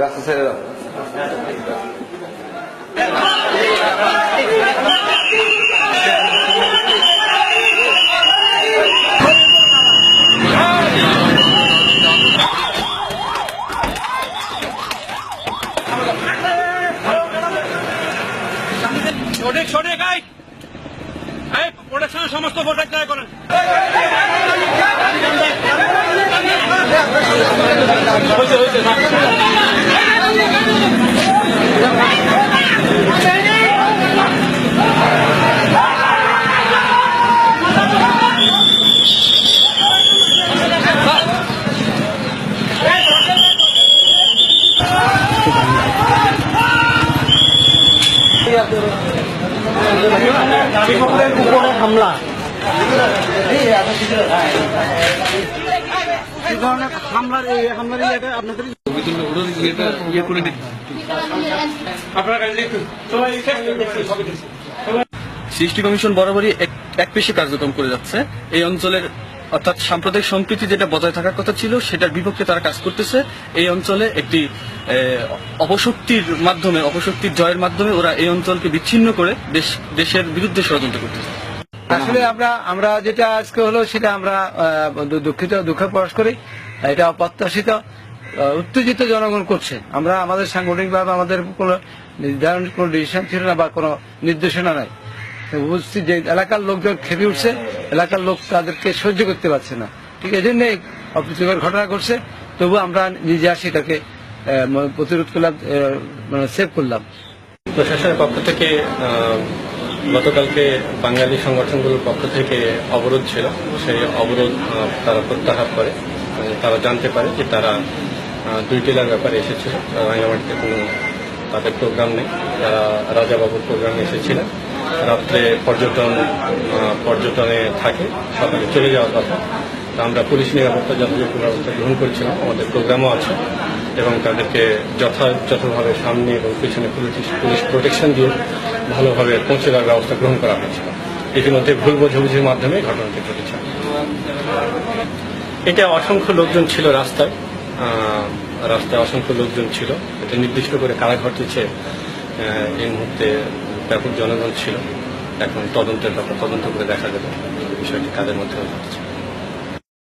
রাস্তা ছেড়ে দাও। সঠিক সঠিক আই এই সমস্ত প্রোডাক্ট দায় হামলা সৃষ্টি কমিশন বরাবরই এক একপেশে কার্যক্রম করে যাচ্ছে। এই অঞ্চলের অর্থাৎ সাম্প্রদায়িক সম্প্রীতি যেটা বজায় থাকার কথা ছিল, সেটার বিপক্ষে তারা কাজ করতেছে। এই অঞ্চলে একটি অপশক্তির মাধ্যমে, অপশক্তির জয়ের মাধ্যমে ওরা এই অঞ্চলকে বিচ্ছিন্ন করে দেশ, দেশের বিরুদ্ধে ষড়যন্ত্র করতেছে। আসলে আমরা আমরা যেটা আজকে হলো সেটা আমরা দুঃখিত, দুঃখ প্রকাশ করি। এটা অপ্রত্যাশিত উত্তেজিত জনগণ করছে। আমরা আমাদের সাংগঠনিকভাবে আমাদের কোনো নির্ধারণ, কোনো ডিসিশন ছিল না বা কোনো নির্দেশনা নাই। বুঝছি যে এলাকার লোকজন খেপে উঠছে, এলাকার লোক তাদেরকে সহ্য করতে পারছে না। ঠিক এই জন্যই অপ্রীতিকর ঘটনা ঘটছে। তবু আমরা নিজে আসি এটাকে প্রতিরোধ করলাম মানে সেভ করলাম। প্রশাসনের পক্ষ থেকে গতকালকে বাঙালি সংগঠনগুলোর পক্ষ থেকে অবরোধ ছিল। সেই অবরোধ তারা প্রত্যাহার করে। তারা জানতে পারে যে তারা দুই টিলার ব্যাপারে এসেছিল। তারা রাঙ্গামাটিতে কোনো তাদের প্রোগ্রাম নেই। তারা রাজাবাবুর প্রোগ্রামে এসেছিলেন। রাত্রে পর্যটন পর্যটনে থাকে, সকালে চলে যাওয়ার কথা। আমরা পুলিশ নিরাপত্তা যথাযথ ব্যবস্থা গ্রহণ করেছিলাম। আমাদের প্রোগ্রামও আছে। এবং তাদেরকে যথাযথভাবে সামনে এবং পিছনে পুলিশ প্রোটেকশন দিয়ে ভালোভাবে পৌঁছে দেওয়ার ব্যবস্থা গ্রহণ করা হয়েছিল। ইতিমধ্যে ভুল বোঝাবুঝির মাধ্যমে ঘটনাটি ঘটেছে। এটা অসংখ্য লোকজন ছিল রাস্তায়। রাস্তায় অসংখ্য লোকজন ছিল। এটা নির্দিষ্ট করে কারা ঘটেছে এই মুহূর্তে ব্যাপক জনগণ ছিল। এখন তদন্তের ব্যাপার তদন্ত করে দেখা যাবে। বিষয়টি কাদের মধ্যে ঘটেছে।